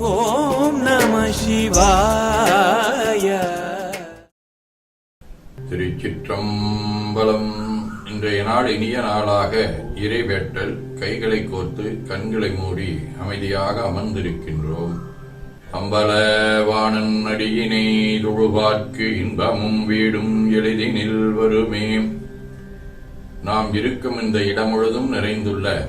ஓம் நம சிவாய. திருச்சிற்றம்பலம். இன்றைய நாள் இனிய நாளாக இறைவேட்டல் கைகளை கோர்த்து கண்களை மூடி அமைதியாக அமர்ந்திருக்கின்றோம். அம்பலவாணன் அடியினை தொழுவார்க்கு இன்பமும் வீடும் எளிதினில் வருமே. நாம் இருக்கும் இந்த இடம் முழுதும் நிறைந்துள்ள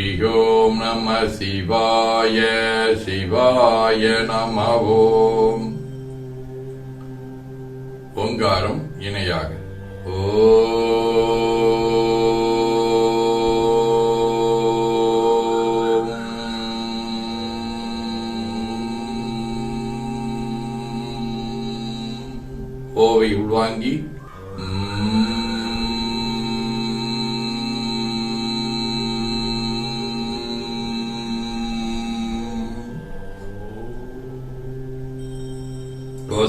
ஓம் நம சிவாய சிவாய நம ஓம் ஓங்காரம் இணையாக. ஓ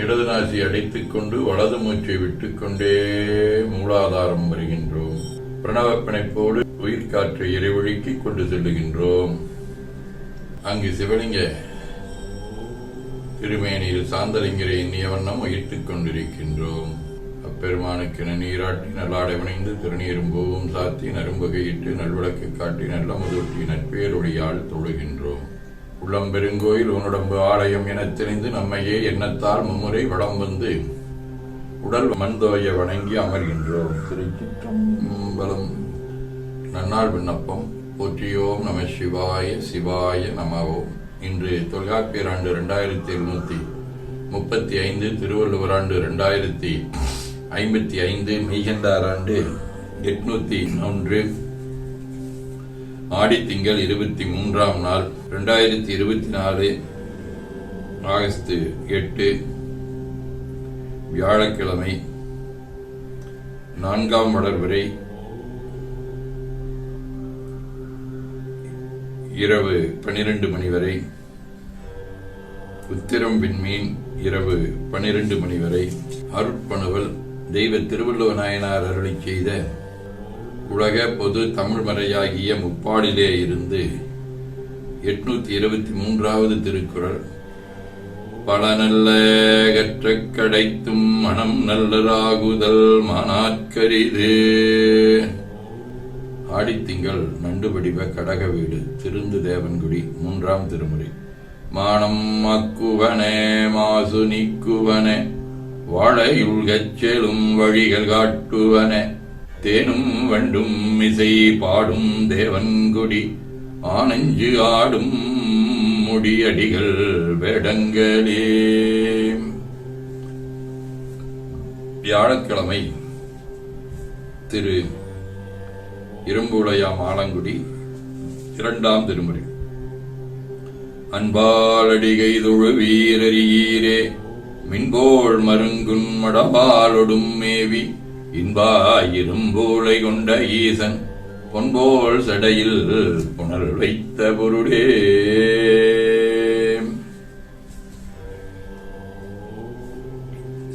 இடது நாசி அடைத்துக் கொண்டு வலது மூச்சை விட்டுக்கொண்டே மூலாதாரம் வருகின்றோம். பிரணவ பிணைப்போடு உயிர்காற்றை இறைவழிக்கு கொண்டு செல்லுகின்றோம். அங்கு சிவலிங்க திருமேனியில் சாந்தலிங்கரை எண்ணிய வண்ணம் உயிர்த்துக் கொண்டிருக்கின்றோம். அப்பெருமானுக்கு நீராட்டி நல்லாடை வணைந்து திருநீரும் பூவும் சாத்தி நரும்பகையிட்டு நல்விளக்கு காட்டி நல்ல முதொட்டி நட்பேருடையால் தொழுகின்றோம். உள்ளம் பெருங்கோயில் உன்னுடம்பு ஆலயம் எனத் தெரிந்து நம்மையே எண்ணத்தால் மும்முறை வளம் வந்து உடல் மண்தோய வணங்கி அமர்கின்றோம். திருச்சிற்றம்பலம் நன்னாள் விண்ணப்பம். போற்றியோம் நம சிவாய சிவாய நமவோம். இன்று தொல்காப்பியர் ஆண்டு ரெண்டாயிரத்தி எழுநூத்தி முப்பத்தி ஐந்து திருவள்ளுவர் ஆண்டு ரெண்டாயிரத்தி ஐம்பத்தி ஐந்து மெய்கண்டார் ஆண்டு எட்நூத்தி ஒன்று. ஆடித்திங்கள் இருபத்தி மூன்றாம் நாள். ரெண்டாயிரத்தி இருபத்தி நாலு ஆகஸ்ட் எட்டு வியாழக்கிழமை நான்காம் வளர்வரை இரவு பனிரெண்டு மணி வரை உத்திரம் விண்மீன் இரவு பனிரெண்டு மணி வரை அருட்பணுவல் தெய்வ திருவள்ளுவ நாயனார் அருளி செய்த உலக பொது தமிழ் மறையாகிய முப்பாடிலே இருந்து எட்நூத்தி இருபத்தி மூன்றாவது திருக்குறள். பல நல்ல கற்ற கடைத்தும் மனம் நல்லராகுதல் மனாற்கரிது. ஆடித்திங்கள் நண்டுபடிவ கடக வீடு திருந்து தேவன்குடி மூன்றாம் திருமுறை. மானம் மக்குவனே மாசு நீக்குவனே வாழையுள்கச் செலும் வழிகள் காட்டுவன. தேனும் வண்டும் இசை பாடும் தேவன்குடி ஆனஞ்சு ஆடும் முடியடிகள் வேடங்களே. வியாழக்கிழமை திரு இரும்புலையாம் ஆலங்குடி இரண்டாம் திருமுறை. அன்பாலடிகை தொழு மின்போல் மருங்குன் மடபாலொடும் மேவி இன்பாயிரும்பூளை கொண்ட ஈசன் பொன்போல் சடையில் புனல் வைத்த பொருடே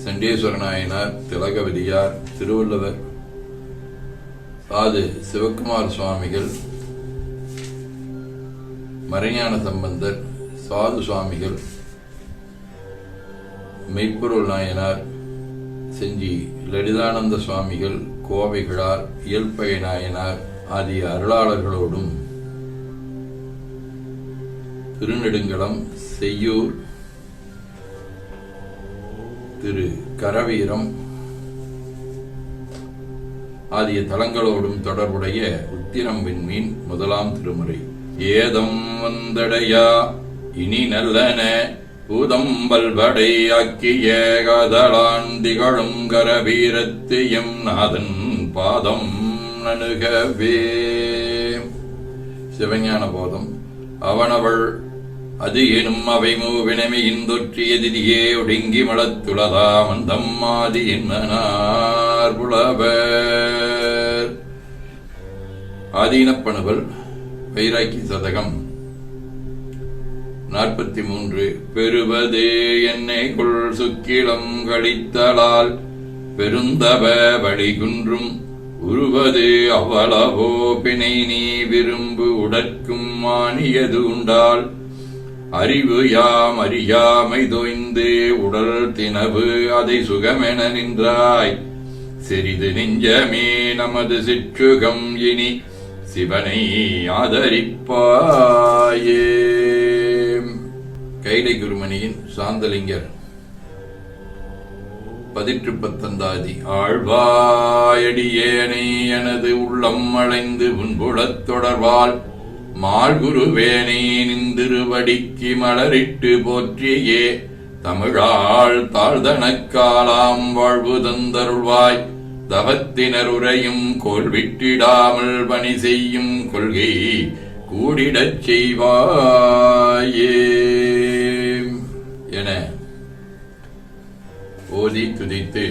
சண்டேஸ்வர நாயனார் திலகவதியார் திருவள்ளுவர் சாது சிவக்குமார் சுவாமிகள் மறைஞான சம்பந்தர் சாது சுவாமிகள் மெய்ப்பொருள் நாயனார் செஞ்சி லலிதானந்த சுவாமிகள் கோவைகளார் இயல்பகை நாயனார் ஆகிய அருளாளர்களோடும் திருநெடுங்கலம் செய்யூர் திரு கரவீரம் ஆகிய தலங்களோடும் தொடர்புடைய உத்திரம் விண்மீன் முதலாம் திருமுறை. ஏதம் வந்தடையா இனி நல்லன பூதம் பல்வடை ஆக்கிய காதலான் திகழும் நாதன் பாதம் நணுகவே சிவஞான போதம் அவனவள் அது எனும் அவை மூவினமையின் தொற்றி எதிரியே ஒடுங்கி மலத்துளதா தம்மாதி என்னார் புலவர். ஆதீனப்பணுவல் வைராக்கி சதகம். நாற்பத்தி மூன்று பெறுவது என்னை கொள் சுக்கிலம் கழித்தலால் பெருந்தவ வழிகுன்றும் உருவது அவ்வளவோ பிணை நீ விரும்பு உடற்கும் மானியது உண்டால். அறிவு யாம் அறியாமை தோய்ந்து உடல் தினவு அதை சுகமென நின்றாய். சிறிது நெஞ்சமே நமது சிற்றுகம் இனி சிவனை ஆதரிப்பாயே. கைலை குருமணியின் சாந்தலிங்கர். பதிற்று பத்தந்தாதி ஆழ்வாயடியேனை எனது உள்ளம் அழைந்து உன்புலத் தொடர்வால் மால்குருவேனை நிந்திருவடிக்கு மலரிட்டு போற்றியே தமிழாள் தாழ்தனக்காலாம் வாழ்வு தந்தருள்வாய் தவத்தினர் உரையும் கோல்விட்டிடாமல் பணி செய்யும் கொள்கை கூடிடச் செய்வாயே என ஓதி துதித்து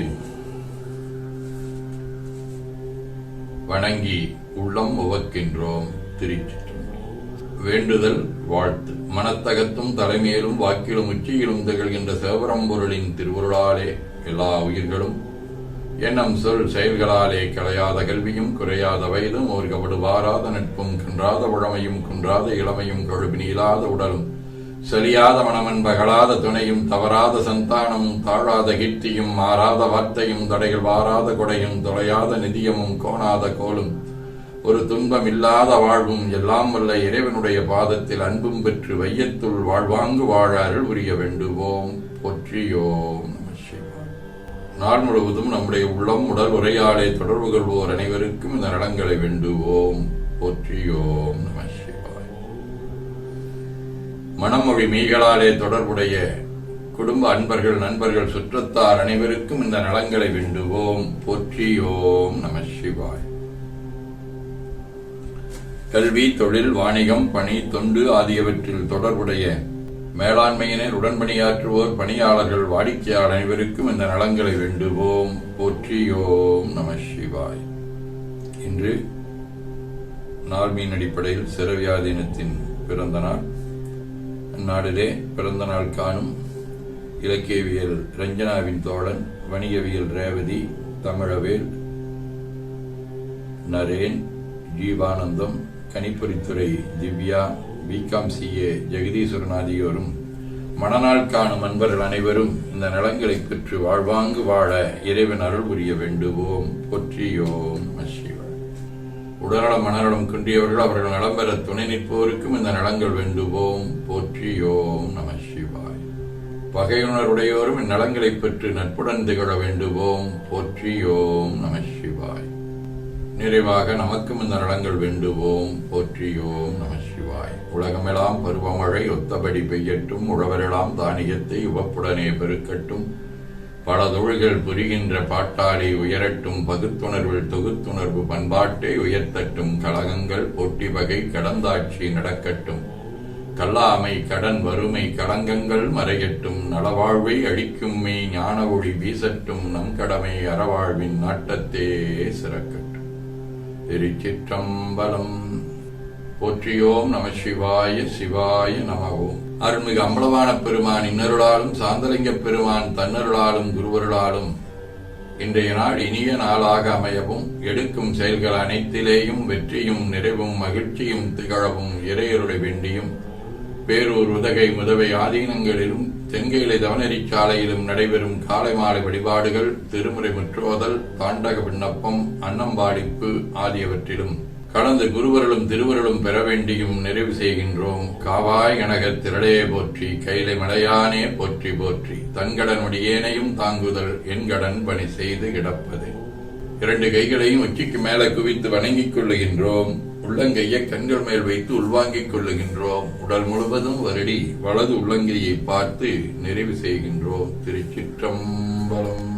வணங்கி உள்ளம் உவக்கின்றோம் திருச்சிற்றம்பலம். வேண்டுதல் வாழ்த்து. மனத்தகத்தும் தலைமையிலும் வாக்கிலும் உச்சியிலும் திகழ்கின்ற சிவபரம்பொருளின் திருவுருளாலே எல்லா உயிர்களும் எண்ணம் சொல் செயல்களாலே கலையாத கல்வியும் குறையாத வயதும் ஒரு கபடுவாராத நட்பும் குன்றாத உழமையும் குன்றாத இளமையும் கொழுபினி இல்லாத உடலும் சரியாத மனமன் பகலாத துணையும் தவறாத சந்தானமும் தாழாத கீர்த்தியும் மாறாத வார்த்தையும் தடைகள் வாராத கொடையும் தொலையாத நிதியமும் கோணாத கோலும். ஒரு துன்பம் இல்லாத வாழ்வும் எல்லாம் வல்ல இறைவனுடைய பாதத்தில் அன்பும் பெற்று வையத்துள் வாழ்வாங்கு வாழ அருள் வேண்டுவோம். பொற்றியோம் நாள் முழுவதும் நம்முடைய உள்ளம் உடல் உரையாடை தொடர்பு கொள்வோர் அனைவருக்கும் இந்த நலங்களை வேண்டுவோம். பொற்றியோம் மனமொழி மீகளாலே தொடர்புடைய குடும்ப அன்பர்கள் நண்பர்கள் சுற்றத்தார் அனைவருக்கும் இந்த நலங்களை வேண்டுவோம். போற்றியோம் நம சிவாய். கல்வி தொழில் வாணிகம் பணி தொண்டு ஆகியவற்றில் தொடர்புடைய மேலாண்மையினர் உடன்பணியாற்றுவோர் பணியாளர்கள் வாடிக்கையாளர் அனைவருக்கும் இந்த நலங்களை வேண்டுவோம். போற்றியோம் நம சிவாய். இன்று நாள்மீன் அடிப்படையில் சிறவியாதீனத்தின் பிறந்த நாள். அந்நாளிலே பிறந்த நாள் காணும் இலக்கியவியல் ரஞ்சனாவின் தோழன் வணிகவியல் ரேவதி தமிழவேல் நரேன் ஜீவானந்தம் கணிப்பொறித்துறை திவ்யா பிகாம் சிஏ ஜெகதீஸ்வரன் ஆகியோரும் மணநாள் காணும் அன்பர்கள் அனைவரும் இந்த நலங்களை பெற்று வாழ்வாங்கு வாழ இறைவன் அருள் புரிய வேண்டுவோம். பொற்றியோம். உடலம் மனநலம் குன்றியவர்கள் அவர்கள் நலம் பெற துணை நிற்போருக்கும் இந்த நலங்கள் வேண்டுவோம். போற்றியோம் நம சிவாய். பகையுணர்வுடையோரும் இந்நலங்களை பெற்று நட்புடன் திகழ வேண்டுவோம். போற்றியோம் நம சிவாய். நிறைவாக நமக்கும் இந்த நலங்கள் வேண்டுவோம். போற்றியோம் நம சிவாய். உலகமெல்லாம் பருவமழை ஒத்தபடி பெய்யட்டும். உழவரெல்லாம் தானியத்தை உவப்புடனே பெருக்கட்டும். பல தொழில்கள் புரிகின்ற பாட்டாளி உயரட்டும் பகுத்துணர்வில் தொகுத்துணர்வு பண்பாட்டை உயர்த்தட்டும் கழகங்கள் போட்டி வகை கடந்தாட்சி நடக்கட்டும். கல்லாமை கடன் வறுமை களங்கங்கள் மறையட்டும். நலவாழ்வை அழிக்கும் மே ஞான ஒளி வீசட்டும். நம் கடமை அறவாழ்வின் நாட்டத்தே சிறக்கட்டும். திருச்சிற்றம்பலம் போற்றியோம் நம சிவாய சிவாய நமவோம் அருள்மிகு அம்பலவான பெருமான் இன்னருளாலும் சாந்தலிங்க பெருமான் தன்னருளாலும் குருவருளாலும் இன்றைய நாள் இனிய நாளாக அமையவும் எடுக்கும் செயல்கள் அனைத்திலேயும் வெற்றியும் நிறைவும் மகிழ்ச்சியும் திகழவும் இறையருளை வேண்டியும் பேரூர் உதகை முதவை ஆதீனங்களிலும் தென்கையிலை தவனெறி சாலையிலும் நடைபெறும் காலை மாலை வழிபாடுகள் திருமுறை முற்றோதல் தாண்டக விண்ணப்பம் அன்னம்பாடிப்பு ஆகியவற்றிலும் கடந்த குருவருளும் திருவருளும் பெற வேண்டியும் நிறைவு செய்கின்றோம். காவாய் கனக திரளே போற்றி கைலை மலையானே போற்றி போற்றி தங்கடனுடையேனையும் தாங்குதல் என் கடன் பணி செய்து கிடப்பது. இரண்டு கைகளையும் உச்சிக்கு மேலே குவித்து வணங்கிக் கொள்ளுகின்றோம். உள்ளங்கையை கண்கள் மேல் வைத்து உள்வாங்கிக் கொள்ளுகின்றோம். உடல் முழுவதும் வருடி வலது உள்ளங்கையை பார்த்து நிறைவு செய்கின்றோம். திருச்சிற்றம்பலம்.